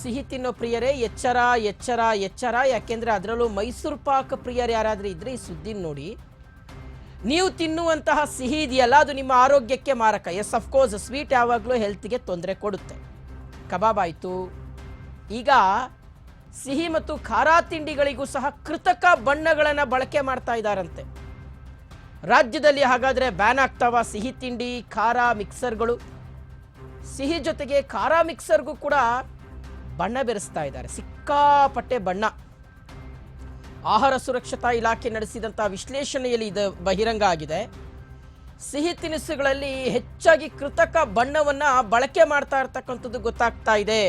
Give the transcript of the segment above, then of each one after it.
ಸಿಹಿ ತಿನ್ನೋ ಪ್ರಿಯರೇ, ಎಚ್ಚರ ಎಚ್ಚರ ಎಚ್ಚರ. ಯಾಕೆಂದ್ರೆ ಅದರಲ್ಲೂ ಮೈಸೂರು ಪಾಕ್ ಪ್ರಿಯರು ಯಾರಾದ್ರೂ ಇದ್ರೆ ಈ ಸುದ್ದಿ ನೋಡಿ. ನೀವು ತಿನ್ನುವಂತಹ ಸಿಹಿ ಇದೆಯಲ್ಲ, ಅದು ನಿಮ್ಮ ಆರೋಗ್ಯಕ್ಕೆ ಮಾರಕ. ಎಸ್ ಅಫ್ಕೋರ್ಸ್ ಸ್ವೀಟ್ ಯಾವಾಗಲೂ ಹೆಲ್ತ್ಗೆ ತೊಂದರೆ ಕೊಡುತ್ತೆ. ಕಬಾಬ್ ಆಯಿತು. ಈಗ ಸಿಹಿ ಮತ್ತು ಖಾರ ತಿಂಡಿಗಳಿಗೂ ಸಹ ಕೃತಕ ಬಣ್ಣಗಳನ್ನು ಬಳಕೆ ಮಾಡ್ತಾ ಇದ್ದಾರಂತೆ. ರಾಜ್ಯದಲ್ಲಿ ಹಾಗಾದರೆ ಬ್ಯಾನ್ ಆಗ್ತಾವ ಸಿಹಿ ತಿಂಡಿ, ಖಾರ ಮಿಕ್ಸರ್ಗಳು. ಸಿಹಿ ಜೊತೆಗೆ ಖಾರ ಮಿಕ್ಸರ್ಗೂ ಕೂಡ ಬಣ್ಣ ಬೆರೆಸ್ತಾ ಇದ್ದಾರೆ. ಸಿಕ್ಕಾಪಟ್ಟೆ ಬಣ್ಣ. ಆಹಾರ ಸುರಕ್ಷತಾ ಇಲಾಖೆ ನಡೆಸಿದಂಥ ವಿಶ್ಲೇಷಣೆಯಲ್ಲಿ ಇದು ಬಹಿರಂಗ ಆಗಿದೆ. ಸಿಹಿ ತಿನಿಸುಗಳಲ್ಲಿ ಹೆಚ್ಚಾಗಿ ಕೃತಕ ಬಣ್ಣವನ್ನು ಬಳಕೆ ಮಾಡ್ತಾ ಇರ್ತಕ್ಕಂಥದ್ದು ಗೊತ್ತಾಗ್ತಾ ಇದೆ.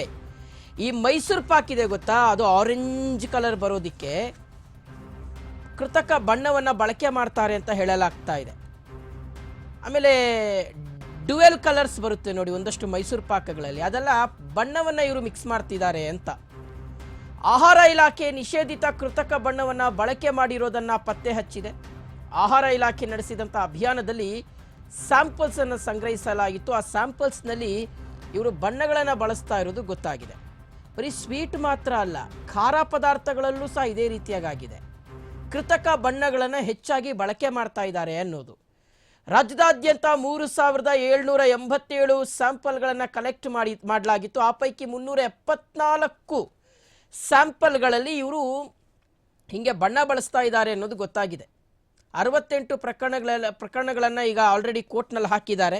ಈ ಮೈಸೂರು ಪಾಕ್ ಇದೆ ಗೊತ್ತಾ? ಅದು ಆರೆಂಜ್ ಕಲರ್ ಬರೋದಿಕ್ಕೆ ಕೃತಕ ಬಣ್ಣವನ್ನು ಬಳಕೆ ಮಾಡ್ತಾರೆ ಅಂತ ಹೇಳಲಾಗ್ತಾ ಇದೆ. ಆಮೇಲೆ ಡ್ಯುವೆಲ್ ಕಲರ್ಸ್ ಬರುತ್ತೆ ನೋಡಿ, ಒಂದಷ್ಟು ಮೈಸೂರು ಪಾಕಗಳಲ್ಲಿ. ಅದೆಲ್ಲ ಬಣ್ಣವನ್ನು ಇವರು ಮಿಕ್ಸ್ ಮಾಡ್ತಿದ್ದಾರೆ ಅಂತ. ಆಹಾರ ಇಲಾಖೆ ನಿಷೇಧಿತ ಕೃತಕ ಬಣ್ಣವನ್ನು ಬಳಕೆ ಮಾಡಿರೋದನ್ನು ಪತ್ತೆ ಹಚ್ಚಿದೆ. ಆಹಾರ ಇಲಾಖೆ ನಡೆಸಿದಂಥ ಅಭಿಯಾನದಲ್ಲಿ ಸ್ಯಾಂಪಲ್ಸನ್ನು ಸಂಗ್ರಹಿಸಲಾಗಿತ್ತು. ಆ ಸ್ಯಾಂಪಲ್ಸ್ನಲ್ಲಿ ಇವರು ಬಣ್ಣಗಳನ್ನು ಬಳಸ್ತಾ ಇರೋದು ಗೊತ್ತಾಗಿದೆ. ಬರೀ ಸ್ವೀಟ್ ಮಾತ್ರ ಅಲ್ಲ, ಖಾರ ಪದಾರ್ಥಗಳಲ್ಲೂ ಸಹ ಇದೇ ರೀತಿಯಾಗಿದೆ ಕೃತಕ ಬಣ್ಣಗಳನ್ನು ಹೆಚ್ಚಾಗಿ ಬಳಕೆ ಮಾಡ್ತಾ ಇದ್ದಾರೆ ಅನ್ನೋದು. ರಾಜ್ಯದಾದ್ಯಂತ ಮೂರು ಸಾವಿರದ ಏಳ್ನೂರ ಎಂಬತ್ತೇಳು ಸ್ಯಾಂಪಲ್ಗಳನ್ನು ಕಲೆಕ್ಟ್ ಮಾಡಿ, ಮಾಡಲಾಗಿತ್ತು. ಆ ಪೈಕಿ ಮುನ್ನೂರ ಎಪ್ಪತ್ನಾಲ್ಕು ಸ್ಯಾಂಪಲ್ಗಳಲ್ಲಿ ಇವರು ಹೀಗೆ ಬಣ್ಣ ಬಳಸ್ತಾ ಇದ್ದಾರೆ ಅನ್ನೋದು ಗೊತ್ತಾಗಿದೆ. ಅರವತ್ತೆಂಟು ಪ್ರಕರಣಗಳ, ಪ್ರಕರಣಗಳನ್ನು ಈಗ ಆಲ್ರೆಡಿ ಕೋರ್ಟ್ನಲ್ಲಿ ಹಾಕಿದ್ದಾರೆ.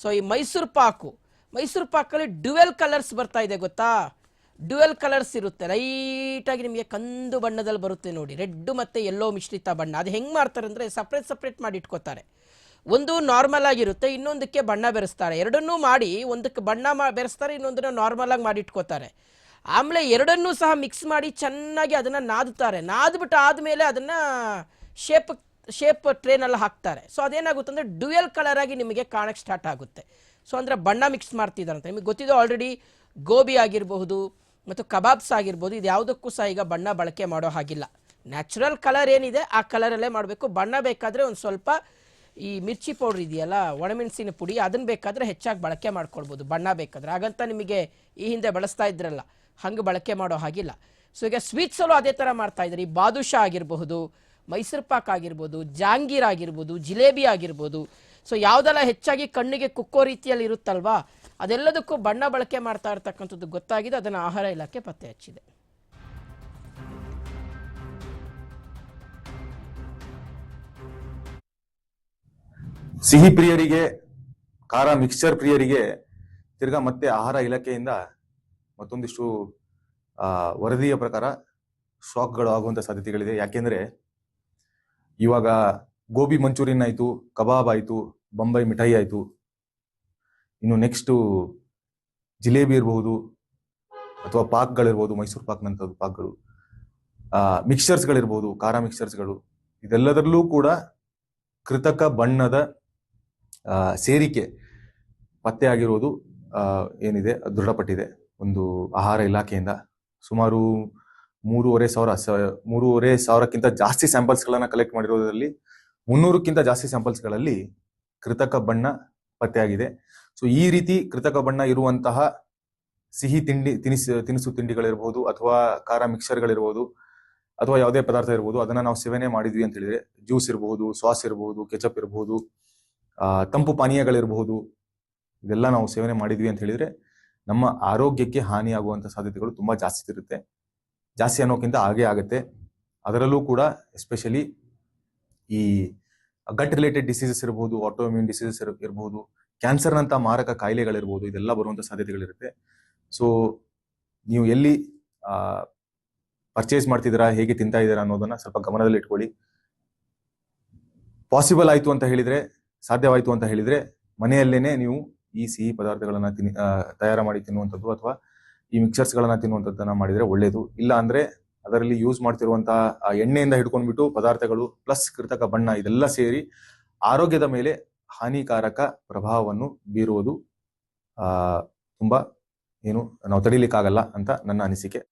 ಸೊ ಈ ಮೈಸೂರು ಪಾಕು, ಮೈಸೂರು ಪಾಕಲ್ಲಿ ಡ್ಯುವೆಲ್ ಕಲರ್ಸ್ ಬರ್ತಾ ಇದೆ ಗೊತ್ತಾ? ಡ್ಯುವೆಲ್ ಕಲರ್ಸ್ ಇರುತ್ತೆ. ಲೈಟಾಗಿ ನಿಮಗೆ ಕಂದು ಬಣ್ಣದಲ್ಲಿ ಬರುತ್ತೆ ನೋಡಿ. ರೆಡ್ ಮತ್ತು ಎಲ್ಲೋ ಮಿಶ್ರಿತ ಬಣ್ಣ. ಅದು ಹೆಂಗೆ ಮಾಡ್ತಾರೆ ಅಂದರೆ ಸಪ್ರೇಟ್ ಸಪ್ರೇಟ್ ಮಾಡಿ ಇಟ್ಕೋತಾರೆ. ಒಂದು ನಾರ್ಮಲ್ ಆಗಿರುತ್ತೆ, ಇನ್ನೊಂದಕ್ಕೆ ಬಣ್ಣ ಬೆರೆಸ್ತಾರೆ. ಎರಡನ್ನೂ ಮಾಡಿ, ಒಂದಕ್ಕೆ ಬಣ್ಣ ಮಾ, ಬೆರೆಸ್ತಾರೆ, ಇನ್ನೊಂದನ್ನು ನಾರ್ಮಲ್ ಆಗಿ ಮಾಡಿ ಇಟ್ಕೋತಾರೆ. ಆಮೇಲೆ ಎರಡನ್ನೂ ಸಹ ಮಿಕ್ಸ್ ಮಾಡಿ ಚೆನ್ನಾಗಿ ಅದನ್ನು ನಾದುತ್ತಾರೆ ನಾದ್ಬಿಟ್ಟು ಆದಮೇಲೆ ಅದನ್ನು ಶೇಪ್ ಶೇಪ್ ಟ್ರೇನಲ್ಲಿ ಹಾಕ್ತಾರೆ. ಸೊ ಅದೇನಾಗುತ್ತೆ ಅಂದರೆ ಡ್ಯುಯಲ್ ಕಲರ್ ಆಗಿ ನಿಮಗೆ ಕಾಣಕ್ಕೆ ಸ್ಟಾರ್ಟ್ ಆಗುತ್ತೆ. ಸೊ ಅಂದರೆ ಬಣ್ಣ ಮಿಕ್ಸ್ ಮಾಡ್ತಿದ್ದಾರಂತೆ. ನಿಮಗೆ ಗೊತ್ತಿದೆ ಆಲ್ರೆಡಿ ಗೋಬಿ ಆಗಿರಬಹುದು ಮತ್ತು ಕಬಾಬ್ಸ್ ಆಗಿರ್ಬೋದು, ಇದು ಯಾವುದಕ್ಕೂ ಸಹ ಈಗ ಬಣ್ಣ ಬಳಕೆ ಮಾಡೋ ಹಾಗಿಲ್ಲ. ನ್ಯಾಚುರಲ್ ಕಲರ್ ಏನಿದೆ, ಆ ಕಲರಲ್ಲೇ ಮಾಡಬೇಕು. ಬಣ್ಣ ಬೇಕಾದರೆ ಒಂದು ಸ್ವಲ್ಪ ಈ ಮಿರ್ಚಿ ಪೌಡ್ರ್ ಇದೆಯಲ್ಲ, ಒಣಮೆಣಸಿನ ಪುಡಿ ಅದನ್ನು ಬೇಕಾದರೆ ಹೆಚ್ಚಾಗಿ ಬಳಕೆ ಮಾಡ್ಕೊಳ್ಬೋದು. ಬಣ್ಣ ಬೇಕಾದರೆ. ಹಾಗಂತ ನಿಮಗೆ ಈ ಹಿಂದೆ ಬಳಸ್ತಾ ಇದ್ರಲ್ಲ, ಹಂಗೆ ಬಳಕೆ ಮಾಡೋ ಹಾಗಿಲ್ಲ. ಸೊ ಈಗ ಸ್ವೀಟ್ಸಲ್ಲೂ ಅದೇ ಥರ ಮಾಡ್ತಾ ಇದ್ದಾರೆ. ಈ ಬಾದುಷಾ ಆಗಿರಬಹುದು, ಮೈಸೂರು ಪಾಕ್ ಆಗಿರ್ಬೋದು, ಜಾಂಗೀರ್ ಆಗಿರ್ಬೋದು, ಜಿಲೇಬಿ ಆಗಿರ್ಬೋದು. ಸೊ ಯಾವುದೆಲ್ಲ ಹೆಚ್ಚಾಗಿ ಕಣ್ಣಿಗೆ ಕುಕ್ಕೋ ರೀತಿಯಲ್ಲಿ ಇರುತ್ತಲ್ವಾ, ಅದೆಲ್ಲದಕ್ಕೂ ಬಣ್ಣ ಬಳಕೆ ಮಾಡ್ತಾ ಇರ್ತಕ್ಕಂಥದ್ದು ಗೊತ್ತಾಗಿದೆ. ಅದನ್ನು ಆಹಾರ ಇಲಾಖೆ ಪತ್ತೆ ಹಚ್ಚಿದೆ. ಸಿಹಿ ಪ್ರಿಯರಿಗೆ, ಖಾರ ಮಿಕ್ಸ್ಚರ್ ಪ್ರಿಯರಿಗೆ ತಿರ್ಗಾ ಮತ್ತೆ ಆಹಾರ ಇಲಾಖೆಯಿಂದ ಮತ್ತೊಂದಿಷ್ಟು ವರದಿಯ ಪ್ರಕಾರ ಶಾಕ್ಗಳು ಆಗುವಂತ ಸಾಧ್ಯತೆಗಳಿದೆ. ಯಾಕೆಂದ್ರೆ ಇವಾಗ ಗೋಬಿ ಮಂಚೂರಿಯನ್ ಆಯಿತು, ಕಬಾಬ್ ಆಯಿತು, ಬೊಂಬೈ ಮಿಠಾಯಿ ಆಯಿತು. ಇನ್ನು ನೆಕ್ಸ್ಟ್ ಜಿಲೇಬಿ ಇರಬಹುದು ಅಥವಾ ಪಾಕ್ಗಳಿರ್ಬೋದು, ಮೈಸೂರು ಪಾಕ್ನಂಥದ್ದು ಪಾಕ್ಗಳು. ಮಿಕ್ಸ್ಚರ್ಸ್ಗಳಿರ್ಬೋದು ಖಾರ ಮಿಕ್ಸ್ಚರ್ಸ್ಗಳು ಇದೆಲ್ಲದರಲ್ಲೂ ಕೂಡ ಕೃತಕ ಬಣ್ಣದ ಸೇರಿಕೆ ಪತ್ತೆಯಾಗಿರುವುದು ಏನಿದೆ, ದೃಢಪಟ್ಟಿದೆ. ಒಂದು ಆಹಾರ ಇಲಾಖೆಯಿಂದ ಸುಮಾರು ಮೂರುವರೆ ಸಾವಿರ ಮೂರುವರೆ ಸಾವಿರಕ್ಕಿಂತ ಜಾಸ್ತಿ ಸ್ಯಾಂಪಲ್ಸ್ಗಳನ್ನು ಕಲೆಕ್ಟ್ ಮಾಡಿರೋದ್ರಲ್ಲಿ ಮುನ್ನೂರಕ್ಕಿಂತ ಜಾಸ್ತಿ ಸ್ಯಾಂಪಲ್ಸ್ಗಳಲ್ಲಿ ಕೃತಕ ಬಣ್ಣ ಪತ್ತೆಯಾಗಿದೆ. ಸೊ ಈ ರೀತಿ ಕೃತಕ ಬಣ್ಣ ಇರುವಂತಹ ಸಿಹಿ ತಿಂಡಿ, ತಿನಿಸು ತಿನಿಸು ತಿಂಡಿಗಳಿರ್ಬೋದು ಅಥವಾ ಖಾರ ಮಿಕ್ಸರ್ಗಳಿರ್ಬೋದು ಅಥವಾ ಯಾವುದೇ ಪದಾರ್ಥ ಇರ್ಬೋದು, ಅದನ್ನ ನಾವು ಸೇವನೆ ಮಾಡಿದ್ವಿ ಅಂತ ಹೇಳಿದ್ರೆ, ಜ್ಯೂಸ್ ಇರಬಹುದು ಸಾಸ್ ಇರಬಹುದು ಕೆಚಪ್ ಇರಬಹುದು ತಂಪು ಪಾನೀಯಗಳಿರಬಹುದು. ಇದೆಲ್ಲ ನಾವು ಸೇವನೆ ಮಾಡಿದ್ವಿ ಅಂತ ಹೇಳಿದ್ರೆ ನಮ್ಮ ಆರೋಗ್ಯಕ್ಕೆ ಹಾನಿಯಾಗುವಂಥ ಸಾಧ್ಯತೆಗಳು ತುಂಬಾ ಜಾಸ್ತಿ ಇರುತ್ತೆ. ಜಾಸ್ತಿ ಅನ್ನೋಕ್ಕಿಂತ ಹಾಗೆ ಆಗುತ್ತೆ. ಅದರಲ್ಲೂ ಕೂಡ ಎಸ್ಪೆಷಲಿ ಈ ಗಟ್ ರಿಲೇಟೆಡ್ ಡಿಸೀಸಸ್ ಇರಬಹುದು ಆಟೋಮ್ಯೂನ್ ಡಿಸೀಸಸ್ ಇರಬಹುದು ಕ್ಯಾನ್ಸರ್ನಂಥ ಮಾರಕ ಕಾಯಿಲೆಗಳಿರ್ಬೋದು ಇದೆಲ್ಲ ಬರುವಂತ ಸಾಧ್ಯತೆಗಳಿರುತ್ತೆ. ಸೊ ನೀವು ಎಲ್ಲಿ ಪರ್ಚೇಸ್ ಮಾಡ್ತಿದ್ದೀರಾ, ಹೇಗೆ ತಿಂತಾ ಇದ್ದೀರಾ ಅನ್ನೋದನ್ನ ಸ್ವಲ್ಪ ಗಮನದಲ್ಲಿ ಇಟ್ಕೊಳ್ಳಿ ಪಾಸಿಬಲ್ ಆಯ್ತು ಅಂತ ಹೇಳಿದ್ರೆ ಸಾಧ್ಯವಾಯ್ತು ಅಂತ ಹೇಳಿದ್ರೆ ಮನೆಯಲ್ಲೇನೆ ನೀವು ಈ ಸಿಹಿ ಪದಾರ್ಥಗಳನ್ನು ತಿನ್ನಿ ತಯಾರು ಮಾಡಿ ತಿನ್ನುವಂಥದ್ದು ಅಥವಾ ಈ ಮಿಕ್ಸರ್ಸ್ ತಿನ್ನುವಂಥದ್ದನ್ನು ಮಾಡಿದರೆ ಒಳ್ಳೇದು. ಇಲ್ಲ ಅಂದ್ರೆ ಅದರಲ್ಲಿ ಯೂಸ್ ಮಾಡ್ತಿರುವಂತಹ ಎಣ್ಣೆಯಿಂದ ಹಿಡ್ಕೊಂಡ್ಬಿಟ್ಟು ಪದಾರ್ಥಗಳು ಪ್ಲಸ್ ಕೃತಕ ಬಣ್ಣ ಇದೆಲ್ಲ ಸೇರಿ ಆರೋಗ್ಯದ ಮೇಲೆ ಹಾನಿಕಾರಕ ಪ್ರಭಾವವನ್ನು ಬೀರುವುದು ತುಂಬಾ ಏನು ನಾವು ತಡೀಲಿಕ್ಕಾಗಲ್ಲ ಅಂತ ನನ್ನ ಅನಿಸಿಕೆ.